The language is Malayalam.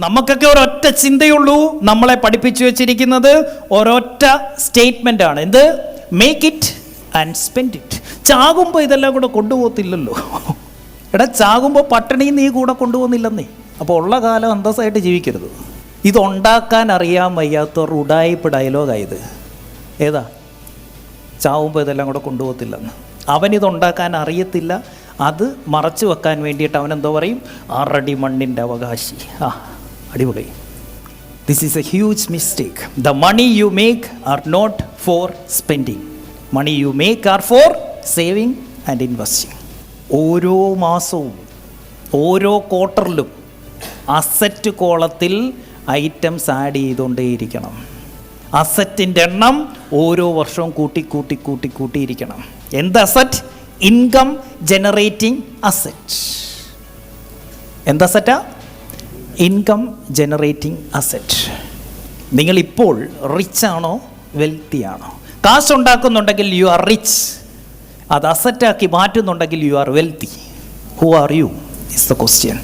നമുക്കൊക്കെ ഒരൊറ്റ ചിന്തയുള്ളൂ നമ്മളെ പഠിപ്പിച്ചു വെച്ചിരിക്കുന്നത്. ഒരൊറ്റ സ്റ്റേറ്റ്മെന്റ് ആണ്. എന്ത്? Make it and spend it ചാകുമ്പോൾ ഇതെല്ലാം കൂടെ കൊണ്ടുപോകത്തില്ലല്ലോ. എടാ ചാകുമ്പോൾ പട്ടിണിയും നീ കൂടെ കൊണ്ടുപോകുന്നില്ലെന്നേ. അപ്പോൾ ഉള്ള കാലം അന്തസ്സായിട്ട് ജീവിക്കരുത്. ഇതുണ്ടാക്കാൻ അറിയാൻ വയ്യാത്തവർ ഉടായ്പ ഡയലോഗായത് ഏതാ? ചാവുമ്പോൾ ഇതെല്ലാം കൂടെ കൊണ്ടുപോകത്തില്ലെന്ന്. അവനിതുണ്ടാക്കാൻ അറിയത്തില്ല. അത് മറച്ചു വെക്കാൻ വേണ്ടിയിട്ട് അവൻ എന്തോ പറയും? ആറടി മണ്ണിന്റെ അവകാശി. ആ അടിപൊളി. This is a huge mistake the money you make are not for spending money you make are for saving and investing ഓരോ മാസവും ഓരോ ക്വാർട്ടറിലും അസറ്റ് കോളത്തിൽ ഐറ്റംസ് ആഡ് ചെയ്തുകൊണ്ടേയിരിക്കണം. അസറ്റിന്റെ എണ്ണം ഓരോ വർഷവും കൂട്ടി കൂട്ടി കൂട്ടി കൂട്ടിയിരിക്കണം. എന്ത് അസറ്റ് ഇൻകം ജനറേറ്റിംഗ് അസറ്റ് എന്ത് അസറ്റാ ഇൻകം ജനറേറ്റിംഗ് അസറ്റ് നിങ്ങളിപ്പോൾ റിച്ച് ആണോ വെൽത്തി ആണോ? കാശ് ഉണ്ടാക്കുന്നുണ്ടെങ്കിൽ യു ആർ റിച്ച് അത് അസറ്റാക്കി മാറ്റുന്നുണ്ടെങ്കിൽ you are wealthy who are you is the question